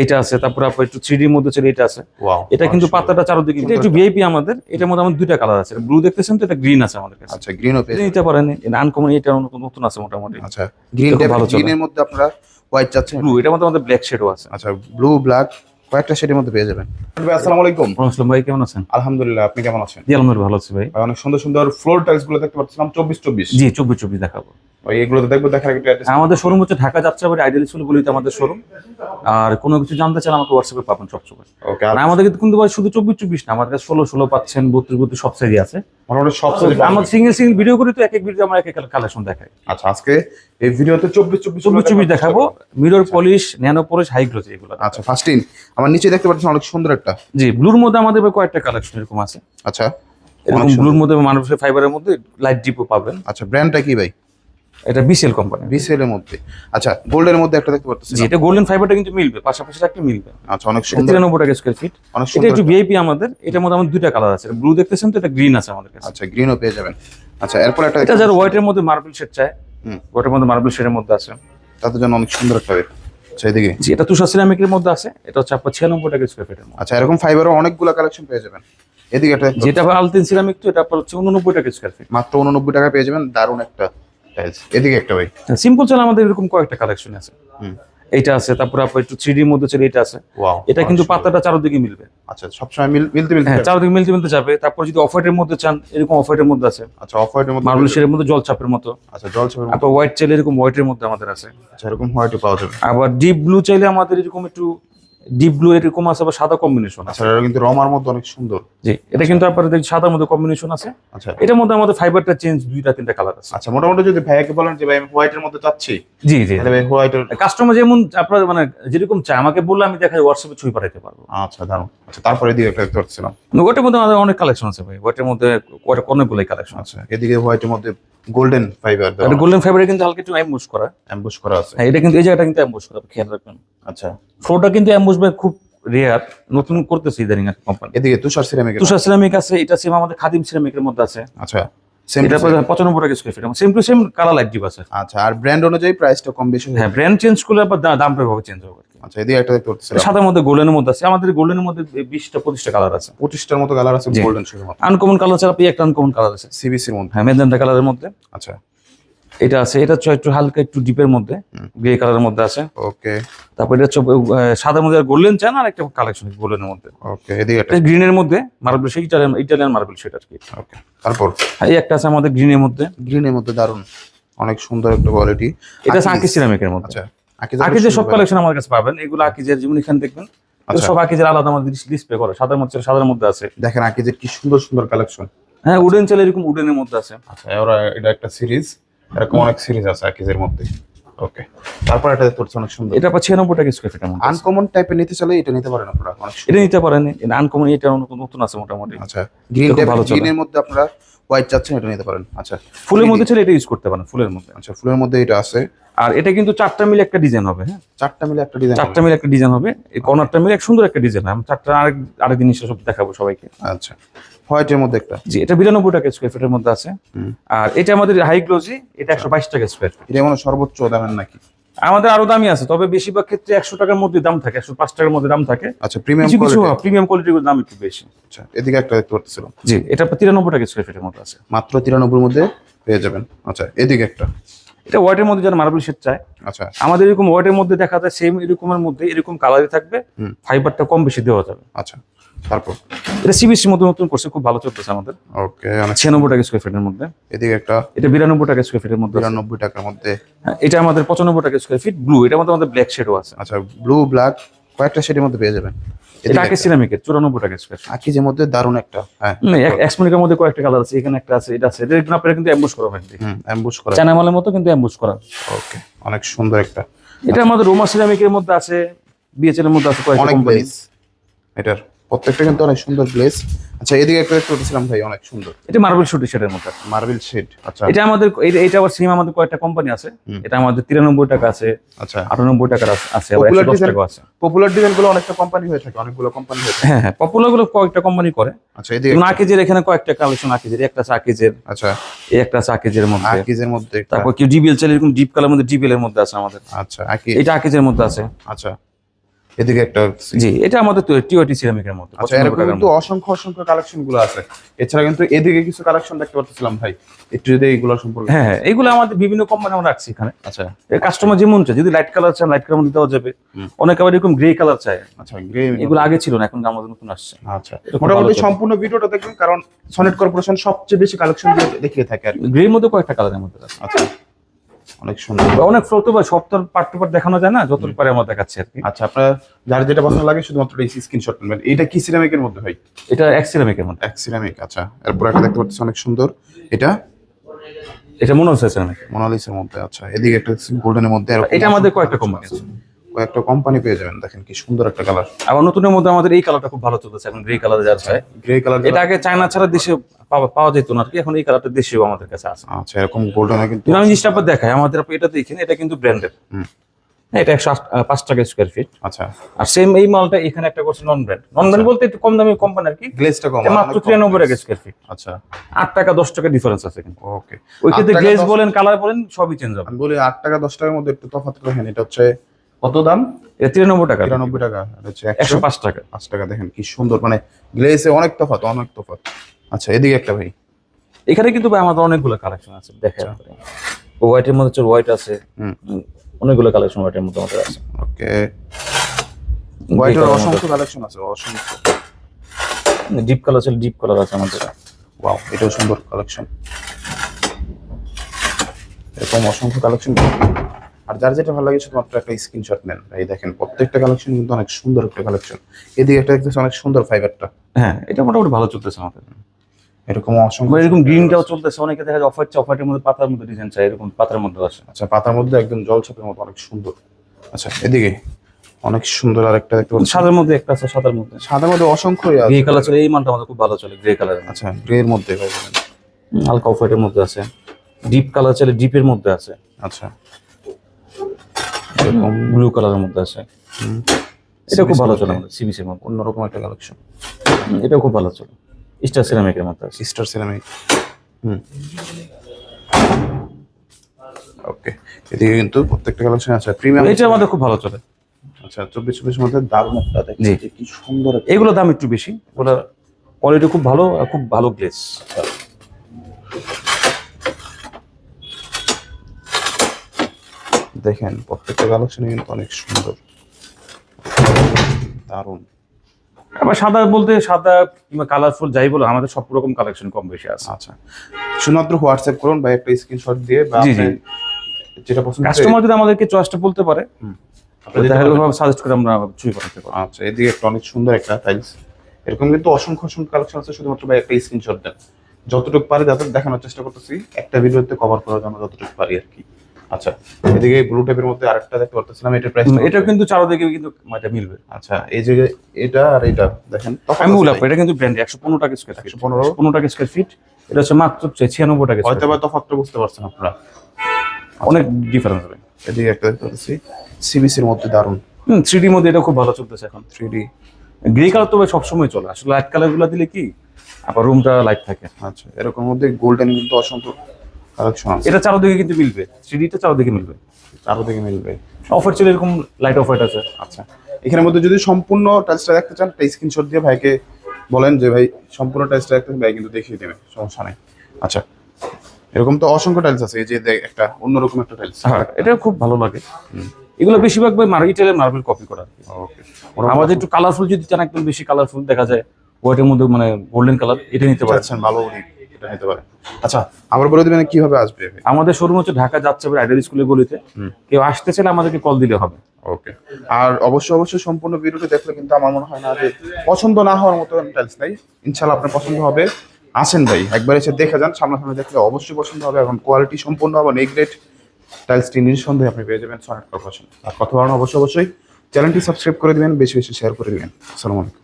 এইটা আছে তারপর আপনার একটু থ্রি মধ্যে ছিল এটা আছে। এটা কিন্তু পাতাটা চারদিকে এটা একটু ভিআইপি আমাদের এটার মধ্যে আমাদের দুইটা কালার আছে। ব্লু দেখতেছেন তো এটা গ্রিন আছে আমাদের কাছে। আচ্ছা এটা নিতে পারেন আনকমন এটা নতুন নতুন আছে মোটামুটি। আচ্ছা গ্রিন ভালো চলে। গ্রিনের মধ্যে আপনারা হোয়াইট চাচ্ছেন? ব্লু এটার মধ্যে আমাদের ব্ল্যাক শেডও আছে। আচ্ছা ব্লু ব্ল্যাক কয়েকটা শেডের মধ্যে পেয়ে যাবেন। ভাই আসসালামু আলাইকুম। আসসালাম ভাই কেমন আছেন? আলহামদুলিল্লাহ আপনি কেমন আছেন? জি আলমের ভালো আছি ভাই। ভাই, অনেক সুন্দর সুন্দর ফ্লোর টাইলসগুলো দেখতে পাচ্ছিলাম চব্বিশ চব্বিশ। জি চব্বিশ চব্বিশ দেখাবো। ওই দেখব দেখার একটা আমাদের শোরুম হচ্ছে ঢাকা যাত্রাবাড়ি আইডিয়াল স্কুল বলিতে আমাদের শোরুম আর কোনো কিছু জানতে চান আমাকে হোয়াটসঅ্যাপে পাবেন সবসময়। ওকে আর আমাদের কিন্তু শুধু চব্বিশ চব্বিশ না আমাদের কাছে ষোলো ষোলো পাচ্ছেন বত্রিশ বত্রিশ সব সাইজই আছে। আমরা সিঙ্গেল সিঙ্গেল ভিডিও করি তো এক এক ভিডিও আমরা এক এক কালেকশন দেখাই। আচ্ছা আজকে এই ভিডিওতে চব্বিশ চব্বিশ চব্বিশ চব্বিশ দেখাবো। Mirror polish nano polish high gloss এগুলো। আচ্ছা ফার্স্ট ইন আমার নিচে দেখতে পাচ্ছেন অনেক সুন্দর একটা। জি ব্লুর মধ্যে আমাদের কয়েকটা কালেকশন এরকম আছে। আচ্ছা। এরকম ব্লুর মধ্যে মানুষের ফাইবারের মধ্যে লাইট ডিপও পাবেন। আচ্ছা ব্র্যান্ডটা কি ভাই? এটা বিসেল কোম্পানি বিসেল এর মধ্যে। আচ্ছা গোল্ডের মধ্যে একটা দেখতে পাচ্ছেন জি এটা গোল্ডেন ফাইবারটা কিন্তু মিলবে পাশাপাশি একটা মিলবে। আচ্ছা অনেক এটা সুন্দর। তিরানব্বই টাকা স্কোয়ার ফিট অনেক সুন্দর এটা একটু ভিআইপি আমাদের এটার মধ্যে আমাদের দুইটা কালার আছে। ব্লু দেখতেছেন তো এটা গ্রিন আছে আমাদের কাছে। আচ্ছা গ্রিনও পেয়ে যাবেন। আচ্ছা এরপর একটা এটা যারা হোয়াইটের মধ্যে মার্বেল শেড চায় হুম। হোয়াইটের মধ্যে মার্বেল শেডের মধ্যে আছে। তাদের জন্য অনেক সুন্দর একটা way। আচ্ছা জি এটা তুষার সিরামিকের মধ্যে আছে এটা হচ্ছে আপনার ছিয়ানব্বই টাকা স্কোয়ার ফিটের আচ্ছা এরকম ফাইবারও অনেকগুলো কালেকশন পেয়ে যাবেন। এদিকে একটা দেখতে যেটা আলতিন সিরামিক তো এটা আপনার হচ্ছে উননব্বই টাকা স্কোয়ার ফিট মাত্র উননব্বই টাকা পেয়ে যাবেন দারুণ একটা এদিকে একটা ভাই। সিম্পল চাল আমাদের এরকম কয়েকটা কালেকশন আছে। হুম। এইটা আছে তারপর আপনার একটু থ্রি মধ্যে ছিল এটা আছে। এটা কিন্তু পাতাটা চারদিকে মিলবে। আচ্ছা সবসময় মিল মিলতে মিলতে হ্যাঁ। চারদিকে মিলতে মিলতে যাবে। তারপর যদি অফ হোয়াইটের মধ্যে চান এরকম অফ হোয়াইটের মধ্যে আছে। আচ্ছা অফ হোয়াইটের মধ্যে মার্বেল শেডের মধ্যে জল চাপের মতো। আচ্ছা জল ছাপের মধ্যে হোয়াইট চাইলে এরকম হোয়াইটের মধ্যে আমাদের আছে। আচ্ছা এরকম হোয়াইটও পাওয়া যাবে। আবার ডিপ ব্লু চাইলে আমাদের এরকম একটু ডিপ ব্লু এরকম আছে আবার সাদা কম্বিনেশন আছে? আচ্ছা এটা কিন্তু রমার মধ্যে অনেক সুন্দর। জি এটা কিন্তু আপনার দেখি সাদার মধ্যে কম্বিনেশন আছে। আচ্ছা। এটার মধ্যে আমাদের ফাইবারটা চেঞ্জ দুইটা তিনটা কালার আছে। আচ্ছা মোটামুটি যদি ভাইয়াকে বলেন যে ভাই আমি হোয়াইটের মধ্যে চাচ্ছি জি জি। তাহলে ভাই হোয়াইটের কাস্টমার যেমন আপনার মানে যেরকম চায় আমাকে বললে আমি দেখা হোয়াটসঅ্যাপে ছবি পাঠাতে পারব। আচ্ছা দারুণ। আচ্ছা তারপরে এদিকে একটা পাচ্ছিলাম ওটার মধ্যে আমাদের অনেক কালেকশন আছে ভাই। ওটার মধ্যে ওটা অনেকগুলোই কালেকশন আছে। আচ্ছা এদিকে হোয়াইটের মধ্যে গোল্ডেন ফাইবার এটা গোল্ডেন ফাইবারে কিন্তু হালকা একটু অ্যাম্বুশ করা। অ্যাম্বুশ করা আছে। হ্যাঁ এটা কিন্তু এই জায়গাটা কিন্তু অ্যাম্বুশ করা খেয়াল রাখবেন। আচ্ছা। ফ্লোরটা কিন্তু অ্যাম্বুশ ভাই খুব রেয়ার নতুন করতেছে ইদানিং কোম্পানি এদিকে তুষার সিরামিক তুষার সিরামিক আছে এটা সেম আমাদের খাদিম সিরামিকের মধ্যে আছে। আচ্ছা সেম এটা পঁচানব্বই টাকা square feet same to same colour light deep আছে। আচ্ছা আর ব্র্যান্ড অনুযায়ী প্রাইসটা কম বেশি হ্যাঁ ব্র্যান্ড চেঞ্জ করলে আবার দামটা ভাবে চেঞ্জ হবে আচ্ছা এদিকে একটা দেখতে পাচ্ছিলাম সাদার মধ্যে গোল্ডেনের মধ্যে আছে। আমাদের গোল্ডেনের মধ্যে বিশটা পঁচিশটা কালার আছে। পঁচিশটার মতো কালার আছে গোল্ডেন শুধুমাত্র আনকমন কালার ছাড়া একটা আনকমন কালার আছে। সিবিসির মধ্যে। হ্যাঁ মেজেন্টা কালারের মধ্যে। আচ্ছা। এটা আছে এটা একটু হালকা একটু ডিপের মধ্যে। গ্রে কালারের মধ্যে আছে। ওকে তারপর এটা হচ্ছে সাদার মধ্যে গোল্ডেন চান আর একটা কালেকশন গোল্ডেনের মধ্যে। ওকে এদিকে এটা গ্রিনের মধ্যে মার্বেল সেই ইটালিয়ান ইটালিয়ান মার্বেল সেটা আর কি। ওকে তারপর? এই একটা আছে আমাদের গ্রিনের মধ্যে। গ্রিনের মধ্যে দারুণ। অনেক সুন্দর একটা কোয়ালিটি এটা আকি সিরামিকের মধ্যে। আচ্ছা আকি আকিজের সব কালেকশন আমার কাছে পাবেন। এগুলো আকিজের যেমন এখানে দেখবেন আচ্ছা। সব আকিজের আলাদা আমাদের ডিসপ্লে করে। সাদার মধ্যে সাদার মধ্যে আছে। দেখেন আকিজের কি সুন্দর সুন্দর কালেকশন হ্যাঁ উডেন চাল এরকম উডেনের মধ্যে আছে। আচ্ছা ওরা এটা একটা সিরিজ এরকম অনেক সিরিজ আছে আকিজের মধ্যে। ওকে তারপর এটা দেখতে পাচ্ছি অনেক সুন্দর। এটা পাচ্ছি নব্বই টাকা স্কোয়ার ফিট আনকমন টাইপের নিতে চাইলে এটা নিতে পারেন আপনারা এটা নিতে পারেন এটা আনকমন এটা নতুন- নতুন আছে মোটামুটি। আচ্ছা গ্রিন টাইপ ভালো চলে। গ্রিনের মধ্যে আপনারা হোয়াইট চাচ্ছেন এটা নিতে পারেন। আচ্ছা ফুলের মধ্যে ছিল এটা ইউজ করতে পারেন ফুলের মধ্যে। আচ্ছা ফুলের মধ্যে এটা আছে। আর এটা কিন্তু চারটা মিলে একটা ডিজাইন হবে হ্যাঁ? চারটা মিলে একটা ডিজাইন চারটা মিলে একটা ডিজাইন হবে। এই কর্নারটা মিলে এক সুন্দর একটা ডিজাইন আমি চারটা আরেক আরেক জিনিস সব দেখাবো সবাইকে। আচ্ছা। হোয়াইটের মধ্যে একটা। জি এটা বিরানব্বই টাকা স্কোয়ার ফিটের মধ্যে আছে। আর এটা আমাদের হাই গ্লোজি এটা একশো বাইশ টাকা স্কোয়ার ফিট এটা মনে সর্বোচ্চ দামের নাকি? আমাদের আরও দামি আছে তবে বেশিরভাগ ক্ষেত্রে একশো টাকার মধ্যে দাম থাকে একশো পাঁচ টাকার মধ্যে দাম থাকে। আচ্ছা প্রিমিয়াম কিছু প্রিমিয়াম কোয়ালিটির দাম একটু বেশি। আচ্ছা এদিকে একটা দেখতে পাচ্ছিলাম জি এটা তিরানব্বই টাকা স্কোয়ার ফিটের মধ্যে আছে। মাত্র তিরানব্বই মধ্যে পেয়ে যাবেন। আচ্ছা এদিকে একটা। এটা ওয়ার্ডের মধ্যে যারা মার্বেল শেড চায়। আচ্ছা। আমাদের এরকম ওয়ার্ডের মধ্যে দেখা যায় সেম এরকমের মধ্যে এরকম কালারই থাকবে ফাইবারটা কম বেশি দেওয়া যাবে। আচ্ছা তারপর? এটা সিবিসি মধ্যে নতুন করছে খুব ভালো চলতেছে আমাদের। ওকে মানে ছিয়ানব্বই টাকা স্কোয়ার ফিটের মধ্যে। এদিকে একটা এটা বিরানব্বই টাকা স্কোয়ার ফিটের মধ্যে আছে। বিরানব্বই টাকার মধ্যে। হ্যাঁ, এটা আমাদের পঁচানব্বই টাকা স্কোয়ার ফিট ব্লু এটা মধ্যে আমাদের ব্ল্যাক শেডও আছে। আচ্ছা ব্লু ব্ল্যাক কয়েকটা শেডের মধ্যে পেয়ে যাবেন। এটা আকে সিরামিকের চুরানব্বই টাকা স্কোয়ার ফিট আকিজের মধ্যে দারুণ একটা হ্যাঁ। মধ্যে কয়েকটা কালার আছে এখানে একটা আছে এটা আছে। এটা কিন্তু আপনারা কিন্তু অ্যাম্বুশ করা হয়। হুম অ্যাম্বুশ করা। চানামালের মতো কিন্তু অ্যাম্বুশ করা। ওকে অনেক সুন্দর একটা। এটা আমাদের রোমা সিরামিকের মধ্যে আছে বিএচএল এর মধ্যে আছে কয়েকটা কোম্পানি এটার। প্রত্যেকটা কিন্তু অনেক সুন্দর গ্লেজ আচ্ছা এদিকে একটা দেখতে পাচ্ছিলাম ভাই অনেক সুন্দর। এটা মার্বেল শুটি শেডের মধ্যে। মার্বেল শেড আচ্ছা। এটা আমাদের এটা আবার সিম আমাদের কয়েকটা কোম্পানি আছে। এটা আমাদের তিরানব্বই টাকা আছে আচ্ছা। আটানব্বই টাকার আছে- আবার টাকা আছে। পপুলার ডিজাইনগুলো অনেকটা কোম্পানি হয়ে থাকে অনেকগুলো কোম্পানি হয়ে থাকে। হ্যাঁ হ্যাঁ পপুলারগুলো কয়েকটা কোম্পানি করে। আচ্ছা এদিকে যেমন আকিজের এখানে কয়েকটা কালেকশন আকিজের একটা আছে আকিজের। আচ্ছা। এই একটা আছে আকিজের মধ্যে। আকিজের মধ্যে তারপর কেউ ডিবিএল চাইলে এরকম ডিপ কালার মধ্যে ডিবিএল এর মধ্যে আছে আমাদের। আচ্ছা আকি এটা আকিজের মধ্যে আছে। আচ্ছা। এদিকে একটা জি এটা আমাদের টিওটি সিরামিকের মধ্যে আচ্ছা এরকম কিন্তু অসংখ্য অসংখ্য কালেকশনগুলো আছে। এছাড়া কিন্তু এদিকে কিছু কালেকশন দেখতে পাচ্ছিলাম ভাই। একটু যদি এইগুলো সম্পর্কে হ্যাঁ হ্যাঁ এগুলো আমাদের বিভিন্ন কোম্পানি আমরা রাখছি এখানে। আচ্ছা। কাস্টমার যেমন চায় যদি লাইট কালার চান লাইট কালার মধ্যে দেওয়া যাবে। অনেক আবার এরকম গ্রে কালার চায়। আচ্ছা গ্রে এগুলো আগে ছিল না এখন আমাদের নতুন আসছে। আচ্ছা মোটামুটি। সম্পূর্ণ ভিডিওটা দেখবেন কারণ সনেট কর্পোরেশন সবচেয়ে বেশি কালেকশন দেখিয়ে থাকে আর কি। গ্রের মধ্যে কয়েকটা কালারের মধ্যে আছে। আচ্ছা। অনেক সুন্দর। অনেক ফ্লো তো সব তো পার্ট টু পার্ট দেখানো যায় না যত পারে আমরা দেখাচ্ছি আর কি। আচ্ছা আপনার যার যেটা পছন্দ লাগে শুধুমাত্র এই স্ক্রিনশট নেবেন। এটা কি সিরামিকের মধ্যে ভাই এটা এক সিরামিকের মধ্যে। এক সিরামিক আচ্ছা। এরপর একটা দেখতে পাচ্ছি অনেক সুন্দর। এটা? এটা মনে হচ্ছে সিরামিক মোনালিসের মধ্যে আচ্ছা। এদিকে একটা গোল্ডেনের মধ্যে এটা আমাদের কয়েকটা কোম্পানি আছে। কয়েকটা কোম্পানি পেয়ে যাবেন দেখেন কি সুন্দর একটা কালার আবার নতুনের মধ্যে আমাদের এই কালারটা খুব ভালো চলতেছে এখন গ্রে কালার যার চায় গ্রে কালার এটা আগে চায়না ছাড়া দেশে পাওয়া যেত না কি এখন এই কালারটা দেশেও আমাদের কাছে আছে। আচ্ছা এরকম গোল্ডেনে কিন্তু কিন্তু আমি জিনিসটা আপনার দেখাই আমাদের আপনি এটা দেখেন এটা কিন্তু ব্র্যান্ডেড হুম। এটা একশো পাঁচ টাকা স্কোয়ার ফিট আচ্ছা। আর সেম এই মালটা এখানে একটা করছে নন ব্র্যান্ড নন ব্র্যান্ড বলতে একটু কম দামি কোম্পানি আর কি। গ্লেজটা কম মাত্র তিরানব্বই টাকা স্কোয়ার ফিট আচ্ছা। আট টাকা দশ টাকা ডিফারেন্স আছে কিন্তু। ওকে ওই ক্ষেত্রে গ্লেজ বলেন কালার বলেন সবই চেঞ্জ হবে। আমি বলি আট টাকা দশ টাকার মধ্যে একটু তফাৎ রাখেন এটা হচ্ছে কত দাম? তিরানব্বই টাকা। তিরানব্বই টাকা একশো পাঁচ টাকা। পাঁচ টাকা দেখেন কি সুন্দর মানে গ্লেসে অনেক তফাৎ অনেক তফাৎ। আচ্ছা এদিকে একটা ভাই। এখানে কিন্তু ভাই আমাদের অনেকগুলো কালেকশন আছে দেখেন। হোয়াইটের মধ্যে হচ্ছে হোয়াইট আছে। অনেকগুলো কালেকশন হোয়াইটের মধ্যে আমাদের আছে। ওকে। হোয়াইটের অসংখ্য কালেকশন আছে অসংখ্য। ডিপ কালার আছে ডিপ কালার আছে আমাদের। ওয়াও এটাও সুন্দর কালেকশন এরকম অসংখ্য কালেকশন আর যার যেটা ভালো লাগে শুধুমাত্র একটা স্ক্রিনশট নেন। এই দেখেন প্রত্যেকটা কালেকশন কিন্তু অনেক সুন্দর একটা কালেকশন এদিকে একটা দেখতেছে অনেক সুন্দর ফাইবারটা হ্যাঁ এটা মোটামুটি ভালো চলতেছে আমাদের। এরকম অসংখ্য আবার এরকম গ্রিনটাও চলতেছে অনেকে দেখা যায় অফার অফারের মধ্যে পাতার মধ্যে ডিজাইন চাই এরকম পাতার মধ্যে আছে আচ্ছা পাতার মধ্যে একদম জল ছাপের মতো অনেক সুন্দর। আচ্ছা এদিকে অনেক সুন্দর আর একটা দেখতে পাচ্ছি। সাদার মধ্যে একটা আছে সাদার মধ্যে। সাদার মধ্যে অসংখ্য গ্রে কালার চলে এই মালটা আমাদের খুব ভালো চলে গ্রে কালারের আচ্ছা গ্রে এর মধ্যে। ভাই হালকা অফ হোয়াইটের মধ্যে আছে। ডিপ কালার চলে ডিপের মধ্যে আছে। আচ্ছা। এরকম ব্লু কালারের মধ্যে আছে। এটা খুব ভালো চলে আমাদের সিবিসির মধ্যে। অন্যরকম একটা কালেকশন এটাও খুব ভালো চলে। স্টার সিরামিকের মধ্যে আছে। সিস্টার সিরামিক হুম। ওকে এদিকে কিন্তু প্রত্যেকটা কালেকশন আছে। প্রিমিয়াম এটা আমাদের খুব ভালো চলে। আচ্ছা চব্বিশ চব্বিশ মধ্যে দারুণ একটা দেখছি কি সুন্দর এগুলো দাম একটু বেশি। ওগুলো কোয়ালিটি খুব ভালো আর খুব ভালো গ্লেস দেখেন প্রত্যেকটা কালেকশন কিন্তু অনেক সুন্দর। দারুণ। আবার সাদা বলতে সাদা কিংবা কালারফুল যাই বলো আমাদের সব রকম কালেকশন কম বেশি আছে। আচ্ছা। শুধুমাত্র হোয়াটসঅ্যাপ করুন বা একটা স্ক্রিনশট দিয়ে বা। যেটা পছন্দ কাস্টমার যদি আমাদেরকে চয়েসটা বলতে পারে দেখা। সাজেস্ট করে আমরা চুই করাতে পারি আচ্ছা এদিকে একটা অনেক সুন্দর একটা টাইলস এরকম কিন্তু অসংখ্য অসংখ্য কালেকশন আছে শুধুমাত্র ভাই একটা স্ক্রিনশট দেন। যতটুকু পারি যাতে দেখানোর চেষ্টা করতেছি একটা ভিডিওতে কভার করার জন্য যতটুকু পারি আর কি। আচ্ছা এদিকে ব্লু টেপের মধ্যে আরেকটা দেখতে পারতেছিলাম এটার প্রাইস এটা কিন্তু চারোদিকে কিন্তু এটা মিলবে। আচ্ছা এই যে এটা আর এটা দেখেন আমি বললাম এটা কিন্তু ব্র্যান্ড একশো পনেরো টাকা স্কোয়ার ফিট 115 পনেরো। টাকা স্কোয়ার ফিট এটা হচ্ছে মাত্র ছিয়ানব্বই টাকা হয়তো বা তফাৎটা বুঝতে পারছেন আপনারা। অনেক ডিফারেন্স হবে। এদিকে একটা দেখতে পাচ্ছি সিবিসির মধ্যে দারুণ। হুম থ্রি ডি মধ্যে এটা খুব ভালো চলতেছে এখন। থ্রি ডি গ্রে কালার তো সবসময় চলে। আসলে লাইট কালারগুলো দিলে কি আবার রুমটা লাইট থাকে। আচ্ছা এরকম মধ্যে গোল্ডেন কিন্তু অসংখ্য কালেকশন আছে। এটা চারোদিকে কিন্তু মিলবে। থ্রি ডিটা চারোদিকে মিলবে। চারোদিকে মিলবে। অফার ছিল এরকম লাইট অফ আছে। আচ্ছা। এখানের মধ্যে যদি সম্পূর্ণ টাইলসটা দেখতে চান একটা স্ক্রিনশট দিয়ে ভাইকে বলেন যে ভাই সম্পূর্ণ টাইলসটা দেখতে ভাই কিন্তু দেখিয়ে দেবে সমস্যা নেই। আচ্ছা। এরকম তো অসংখ্য টাইলস আছে এই যে একটা অন্যরকম একটা টাইলস হ্যাঁ এটা খুব ভালো লাগে। এগুলো বেশিরভাগ ভাই মার্কেটের মার্বেল কপি করা। ওকে আমাদের একটু কালারফুল যদি চান একদম বেশি কালারফুল দেখা যায় হোয়াইটের মধ্যে মানে গোল্ডেন কালার এটা নিতে পারছেন ভালো এটা নিতে পারে। আচ্ছা আবার বলে দিবেন কীভাবে আসবে? আমাদের শোরুম হচ্ছে ঢাকা যাচ্ছে আইডিয়াল স্কুলে গলিতে। কেউ আসতে চাইলে আমাদেরকে কল দিলে হবে। ওকে। আর অবশ্যই অবশ্যই সম্পূর্ণ ভিডিওটি দেখলে কিন্তু আমার মনে হয় না যে পছন্দ না হওয়ার মতো টাইলস নাই। ইনশাল্লাহ আপনার পছন্দ হবে। আসেন ভাই একবার এসে দেখে যান। সামনাসামনি দেখলে অবশ্যই পছন্দ হবে। এবং কোয়ালিটি সম্পূর্ণ হবে নেগ্রেট টাইলসটি নিঃসন্দেহে আপনি পেয়ে যাবেন। সনেট কর্পোরেশন আর কথা বলানো অবশ্যই অবশ্যই চ্যানেলটি সাবস্ক্রাইব করে দিবেন বেশি বেশি শেয়ার করে দিবেন। আসসালামু আলাইকুম।